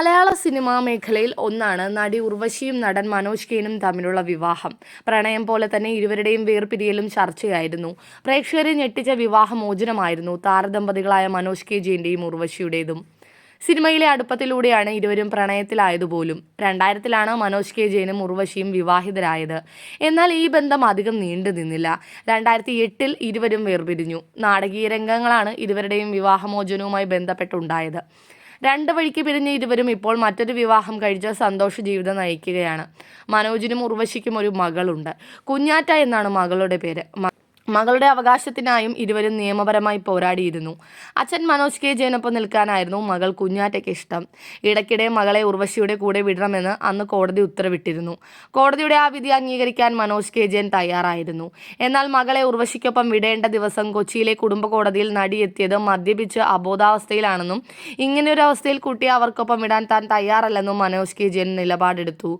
മലയാള cinema മേഖലയിൽ ഒന്നാണ് നടി ഉർവശിയും നടൻ മനോജ് കെയ്നും തമ്മിലുള്ള വിവാഹം. പ്രണയം പോലെ തന്നെ ഇരുവരുടെയും വേർപിരിയലും ചർച്ചയായിരുന്നു. പ്രേക്ഷകരെ ഞെട്ടിച്ച വിവാഹമോചനമായിരുന്നു താരദമ്പതികളായ മനോജ് കെ ജെയിന്റെയും ഉർവശിയുടേതും. സിനിമയിലെ അടുപ്പത്തിലൂടെയാണ് ഇരുവരും പ്രണയത്തിലായതുപോലും. രണ്ടായിരത്തിലാണ് മനോജ് കെ ജെയിനും ഉർവശിയും വിവാഹിതരായത്. എന്നാൽ ഈ ബന്ധം അധികം നീണ്ടു നിന്നില്ല. രണ്ടായിരത്തി എട്ടിൽ ഇരുവരും വേർപിരിഞ്ഞു. നാടകീയ രംഗങ്ങളാണ് ഇരുവരുടെയും വിവാഹമോചനവുമായി ബന്ധപ്പെട്ടുണ്ടായത്. രണ്ട് വഴിക്ക് പിരിഞ്ഞ ഇരുവരും ഇപ്പോൾ മറ്റൊരു വിവാഹം കഴിച്ച് സന്തോഷ ജീവിതം നയിക്കുകയാണ്. മനോജിനും ഉർവശിക്കും ഒരു മകളുണ്ട്. കുഞ്ഞാറ്റ എന്നാണ് മകളുടെ പേര്. മകളുടെ അവകാശത്തിനായും ഇരുവരും നിയമപരമായി പോരാടിയിരുന്നു. അച്ഛൻ മനോജ് കെ ജയനൊപ്പം നിൽക്കാനായിരുന്നു മകൾ കുഞ്ഞാറ്റയ്ക്ക് ഇഷ്ടം. ഇടയ്ക്കിടെ മകളെ ഉർവശിയുടെ കൂടെ വിടണമെന്ന് അന്ന് കോടതി ഉത്തരവിട്ടിരുന്നു. കോടതിയുടെ ആ വിധി അംഗീകരിക്കാൻ മനോജ് കെ ജയൻ തയ്യാറായിരുന്നു. എന്നാൽ മകളെ ഉർവശിക്കൊപ്പം വിടേണ്ട ദിവസം കൊച്ചിയിലെ കുടുംബ കോടതിയിൽ നടി എത്തിയത് മദ്യപിച്ച് അബോധാവസ്ഥയിലാണെന്നും ഇങ്ങനെയൊരു അവസ്ഥയിൽ കുട്ടിയെ അവർക്കൊപ്പം വിടാൻ താൻ തയ്യാറല്ലെന്നും മനോജ് കെ ജയൻ നിലപാടെടുത്തു.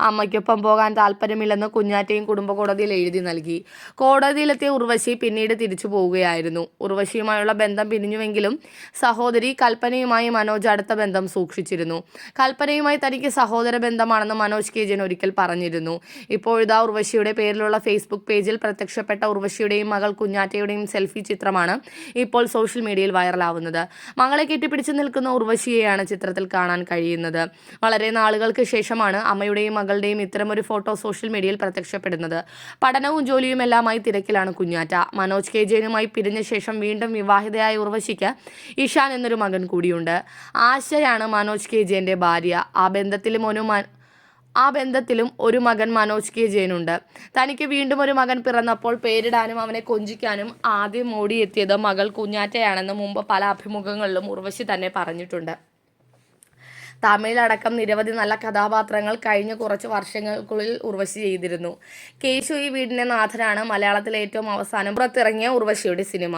അമ്മയ്ക്കൊപ്പം പോകാൻ താല്പര്യമില്ലെന്ന് കുഞ്ഞാറ്റയും കുടുംബ കോടതിയിൽ എഴുതി നൽകി. കോടതിയിലെത്തിയ ഉർവശി പിന്നീട് തിരിച്ചു പോവുകയായിരുന്നു. ഉർവശിയുമായുള്ള ബന്ധം പിരിഞ്ഞുവെങ്കിലും സഹോദരി കൽപ്പനയുമായി മനോജ് അടുത്ത ബന്ധം സൂക്ഷിച്ചിരുന്നു. കൽപ്പനയുമായി തനിക്ക് സഹോദര ബന്ധമാണെന്ന് മനോജ് കെ. ജൻ ഒരിക്കൽ പറഞ്ഞിരുന്നു. ഇപ്പോഴിതാ ഉർവശിയുടെ പേരിലുള്ള ഫേസ്ബുക്ക് പേജിൽ പ്രത്യക്ഷപ്പെട്ട ഉർവശിയുടെയും മകൾ കുഞ്ഞാറ്റയുടെയും സെൽഫി ചിത്രമാണ് ഇപ്പോൾ സോഷ്യൽ മീഡിയയിൽ വൈറലാവുന്നത്. മകളെ കെട്ടിപ്പിടിച്ച് നിൽക്കുന്ന ഉർവശിയെയാണ് ചിത്രത്തിൽ കാണാൻ കഴിയുന്നത്. വളരെ നാളുകൾക്ക് ശേഷമാണ് അമ്മയുടെയും മകളുടെയും ഇത്തരമൊരു ഫോട്ടോ സോഷ്യൽ മീഡിയയിൽ പ്രത്യക്ഷപ്പെടുന്നത്. പഠനവും ജോലിയും എല്ലാമായി തിരക്കിലാണ് കുഞ്ഞാറ്റ. മനോജ് കെ ജയനുമായി പിരിഞ്ഞ ശേഷം വീണ്ടും വിവാഹിതയായ ഉർവശിക്ക് ഇഷാൻ എന്നൊരു മകൻ കൂടിയുണ്ട്. ആശയാണ് മനോജ് കെ ജയന്റെ ഭാര്യ. ആ ബന്ധത്തിലും ഒരു ആ ബന്ധത്തിലും ഒരു മകൻ മനോജ് കെ ജയനുണ്ട് തനിക്ക് വീണ്ടും ഒരു മകൻ പിറന്നപ്പോൾ പേരിടാനും അവനെ കൊഞ്ചിക്കാനും ആദ്യം ഓടിയെത്തിയത് മകൾ കുഞ്ഞാറ്റയാണെന്ന് മുമ്പ് പല അഭിമുഖങ്ങളിലും ഉർവശി തന്നെ പറഞ്ഞിട്ടുണ്ട്. തമിഴിലടക്കം നിരവധി നല്ല കഥാപാത്രങ്ങൾ കഴിഞ്ഞ കുറച്ച് വർഷങ്ങൾക്കുള്ളിൽ ഉർവശി ചെയ്തിരുന്നു. കേശു ഈ വീടിന്റെ നാഥനാണ് മലയാളത്തിലെ ഏറ്റവും അവസാനം പുറത്തിറങ്ങിയ ഉർവശിയുടെ സിനിമ.